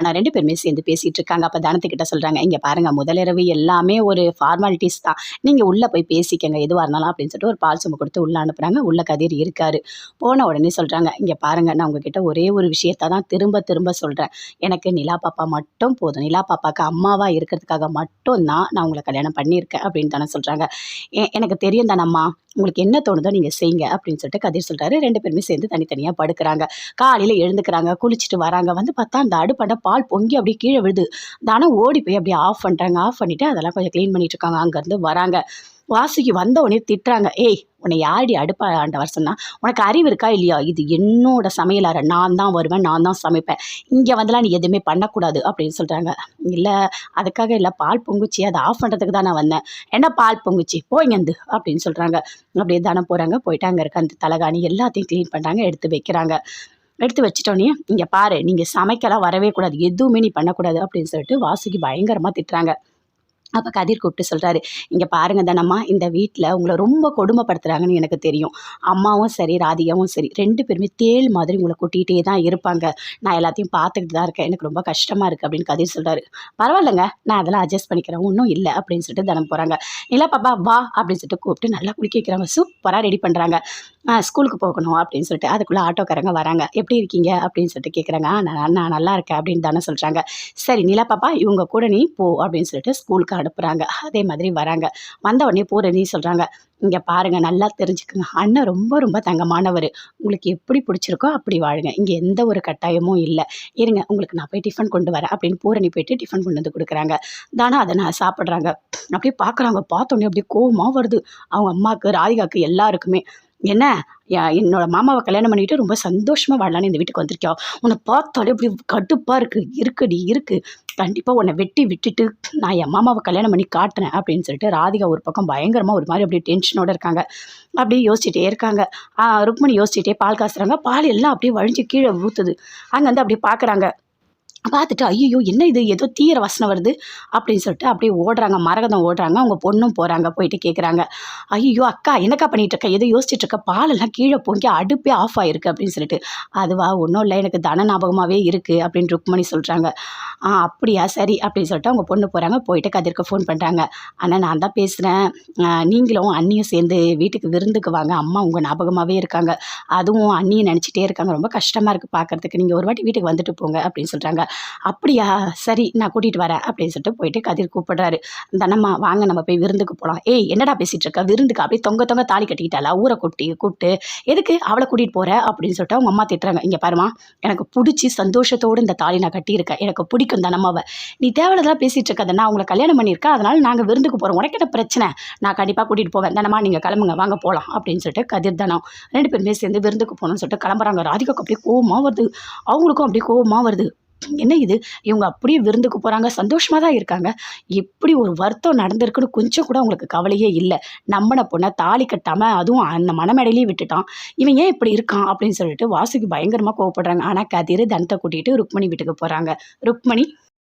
ஆனால் ரெண்டு பேருமே சேர்ந்து பேசிகிட்டு இருக்காங்க அப்போ தனத்துக்கிட்ட சொல்கிறாங்க இங்கே பாருங்கள் முதலிரவு எல்லாமே ஒரு ஃபார்மாலிட்டிஸ் தான். நீங்கள் உள்ளே போய் பேசிக்கங்க எதுவாக இருந்தாலும் அப்படின்னு சொல்லிட்டு ஒரு பால் சொம்பு கொடுத்து உள்ளே அனுப்புகிறாங்க உள்ள கதிர் இருக்காரு. போன உடனே சொல்கிறாங்க இங்கே பாருங்கள் நான் உங்ககிட்ட ஒரே ஒரு விஷயத்த தான் திரும்ப திரும்ப சொல்கிறேன் எனக்கு நிலா பாப்பா மட்டும் போதும். நிலா பாப்பாவுக்கு அம்மாவாக இருக்கிறதுக்காக மட்டும் தான் நான் உங்களை கல்யாணம் பண்ணியிருக்கேன் அப்படின்னு தானே சொல்கிறாங்க எனக்கு தெரியும் தானம்மா. உங்களுக்கு என்ன தோணுதோ நீங்கள் செய்யுங்க அப்படின்னு சொல்லிட்டு கதிர் சொல்கிறாரு ரெண்டு பேருமே சேர்ந்து தனித்தனியாக படுக்கிறாங்க. காலையில் எழுந்துக்கிறாங்க குளிச்சுட்டு வராங்க. வந்து பார்த்தா அந்த அடுப்பாண்ட பால் பொங்கி அப்படியே கீழே விழுது. தானே ஓடி போய் அப்படியே ஆஃப் பண்ணுறாங்க ஆஃப் பண்ணிவிட்டு அதெல்லாம் கொஞ்சம் க்ளீன் பண்ணிட்டு இருக்காங்க. அங்கேருந்து வராங்க. வாசுகி வந்த உடனே திட்டுறாங்க. ஏய் உன்னை யாரடி அடுப்பா ஆண்ட வருஷம்னா உனக்கு அறிவு இருக்கா இல்லையா? இது என்னோட சமையலார நான் தான் வருவேன் நான் தான் சமைப்பேன். இங்கே வந்துலாம் நீ எதுவுமே பண்ணக்கூடாது அப்படின்னு சொல்கிறாங்க இல்லை அதுக்காக இல்லை. பால் பொங்குச்சி. அதை ஆஃப் பண்ணுறதுக்கு தான் நான் வந்தேன். என்ன பால் பொங்குச்சி? போய்ங்கந்து அப்படின்னு சொல்கிறாங்க அப்படியே தானே போகிறாங்க போயிட்டு அங்கே இருக்க அந்த தலகாணி எல்லாத்தையும் க்ளீன் பண்ணுறாங்க எடுத்து வைக்கிறாங்க. எடுத்து வச்சிட்டோனே இங்கே பாரு நீங்கள் சமைக்கலாம் வரவே கூடாது எதுவுமே நீ பண்ணக்கூடாது அப்படின்னு சொல்லிட்டு வாசுகி பயங்கரமாக திட்டுறாங்க. அப்போ கதிர் கூப்பிட்டு சொல்கிறாரு இங்கே பாருங்க தானம்மா இந்த வீட்டில் உங்களை ரொம்ப கொடுமைப்படுத்துகிறாங்கன்னு எனக்கு தெரியும். அம்மாவும் சரி ராதிகாவும் சரி ரெண்டு பேருமே தேள் மாதிரி உங்களை கூட்டிகிட்டே தான் இருப்பாங்க. நான் எல்லாத்தையும் பார்த்துக்கிட்டு தான் இருக்கேன். எனக்கு ரொம்ப கஷ்டமாக இருக்குது அப்படின்னு கதிர் சொல்கிறாரு பரவாயில்லைங்க நான் அதெல்லாம் அட்ஜஸ்ட் பண்ணிக்கிறேன். ஒன்றும் இல்லை அப்படின்னு சொல்லிட்டு தினம் போகிறாங்க நிலா பாப்பா வா அப்படின்னு சொல்லிட்டு கூப்பிட்டு நல்லா குளிக்க வைக்கிறாங்க. சூப்பராக ரெடி பண்ணுறாங்க ஸ்கூலுக்கு போகணும் அப்படின்னு சொல்லிட்டு அதுக்குள்ளே ஆட்டோக்காரங்க வராங்க. எப்படி இருக்கீங்க? அப்படின்னு சொல்லிட்டு கேட்குறாங்க நான் நான் நல்லா இருக்கேன் அப்படின்னு தானே சொல்கிறாங்க சரி நிலா பாப்பா இவங்க கூட நீ போ அப்படின்னு சொல்லிட்டு ஸ்கூலுக்கு அனுப்புகிறாங்க அதே மாதிரி வராங்க. வந்த உடனே போகிற சொல்கிறாங்க இங்கே பாருங்கள் நல்லா தெரிஞ்சுக்கோங்க. அண்ணன் ரொம்ப ரொம்ப தங்கமானவர். உங்களுக்கு எப்படி பிடிச்சிருக்கோ அப்படி வாழுங்க. இங்கே எந்த ஒரு கட்டாயமும் இல்லை. இருங்க உங்களுக்கு நான் போய் டிஃபன் கொண்டு வரேன் அப்படின்னு பூரணி போயிட்டு டிஃபன் கொண்டு வந்து கொடுக்குறாங்க. தானே அதை நான் சாப்பிட்றாங்க. அப்படியே பார்க்குறாங்க பார்த்தோன்னே அப்படியே கோவமாக வருது. அவங்க அம்மாவுக்கு ராதிகாவுக்கு எல்லாருக்குமே. என்ன? என்னோட மாமாவை கல்யாணம் பண்ணிட்டு ரொம்ப சந்தோஷமாக வாழலான்னு இந்த வீட்டுக்கு வந்திருக்கியா? உன்னை பார்த்தாலே இப்படி கடுப்பாக இருக்குது இருக்குடி இருக்குது கண்டிப்பாக உன்னை வெட்டி விட்டுட்டு நான் என் மாமாவை கல்யாணம் பண்ணி காட்டுறேன் அப்படின்னு சொல்லிட்டு ராதிகா ஒரு பக்கம் பயங்கரமாக ஒரு மாதிரி அப்படியே டென்ஷனோடு இருக்காங்க. அப்படியே யோசிச்சுட்டே இருக்காங்க. ருக்மணி யோசிச்சுட்டே பால் காசுறாங்க. பால் எல்லாம் அப்படியே வழிஞ்சு கீழே ஊற்றுது அங்கேருந்து அப்படியே பார்க்குறாங்க பார்த்துட்டு ஐயோ என்ன இது? ஏதோ தீர வசனம் வருது. அப்படின்னு சொல்லிட்டு அப்படியே ஓடுறாங்க. மரகதம் ஓடுறாங்க. அவங்க பொண்ணும் போகிறாங்க போயிட்டு கேட்குறாங்க ஐயோ அக்கா என்னக்கா பண்ணிகிட்டு இருக்க எதோ யோசிச்சுட்டு இருக்க பாலெல்லாம் கீழே பொங்கி அடுப்பே ஆஃப் ஆகிருக்கு அப்படின்னு சொல்லிட்டு அதுவா ஒன்றும் இல்லை. எனக்கு தன ஞாபகமாகவே இருக்குது அப்படின்னு ருக்மணி சொல்கிறாங்க ஆ அப்படியா? சரி அப்படின்னு சொல்லிட்டு அவங்க பொண்ணு போகிறாங்க போயிட்டு கதிர்க்கு ஃபோன் பண்ணுறாங்க ஆனால் நான் தான் பேசுகிறேன் நீங்களும் அண்ணியும் சேர்ந்து வீட்டுக்கு விருந்துக்கு வாங்க. அம்மா உங்கள் ஞாபகமாகவே இருக்காங்க. அதுவும் அண்ணியை நினச்சிட்டே இருக்காங்க. ரொம்ப கஷ்டமாக இருக்குது பார்க்குறதுக்கு நீங்கள் ஒரு வாட்டி வீட்டுக்கு வந்துட்டு போங்க அப்படின்னு சொல்கிறாங்க அப்படியா? சரி நான் கூட்டிகிட்டு வரேன் அப்படின்னு சொல்லிட்டு போயிட்டு கதிர் கூப்பிடுறாரு. தனம்மா வாங்க நம்ம போய் விருந்துக்கு போகலாம் ஏய் என்னடா பேசிகிட்டு இருக்க? விருந்துக்கு அப்படியே தொங்க தொங்க தாலி கட்டிக்கிட்டாளா? ஊரை கொட்டி கூப்பிட்டு எதுக்கு அவளை கூட்டிகிட்டு போகிற அப்படின்னு சொல்லிட்டு அவங்க அம்மா திட்டுறாங்க. இங்கே பாருமா எனக்கு பிடிச்சி சந்தோஷத்தோடு இந்த தாலி நான் கட்டியிருக்கேன். எனக்கு பிடிக்கும் தனமாவை நீ தேவையில்லாம் பேசிகிட்டு இருக்காத. நான் உங்களை கல்யாணம் பண்ணியிருக்கேன். அதனால் நாங்கள் விருந்துக்கு போகிறோம் உனக்கு என்ன பிரச்சனை? நான் கண்டிப்பாக கூட்டிகிட்டு போவேன். தனமா நீங்கள் கிளம்புங்க. வாங்க போகலாம் அப்படின்னு சொல்லிட்டு கதிர் தனம் ரெண்டு பேருமே சேர்ந்து விருந்துக்கு போகணும்னு சொல்லிட்டு கிளம்புறாங்க. ராதிகாவுக்கு அப்படியே கோவமாக வருது. அவங்களுக்கும் அப்படியே கோவமாக வருது. என்ன இது? இவங்க அப்படியே விருந்துக்கு போகிறாங்க சந்தோஷமாக தான் இருக்காங்க. எப்படி ஒரு வருத்தம் நடந்திருக்குன்னு கொஞ்சம் கூட அவங்களுக்கு கவலையே இல்லை. நம்பின பொண்ணை தாலி கட்டாமல் அதுவும் அந்த மனமேடையிலேயே விட்டுட்டான். இவன் ஏன் இப்படி இருக்கான் அப்படின்னு சொல்லிட்டு வாசுக்கு பயங்கரமாக கோவப்படுறாங்க. ஆனால் கதிர் தனத்தை கூட்டிகிட்டு ருக்மணி வீட்டுக்கு போகிறாங்க ருக்மணி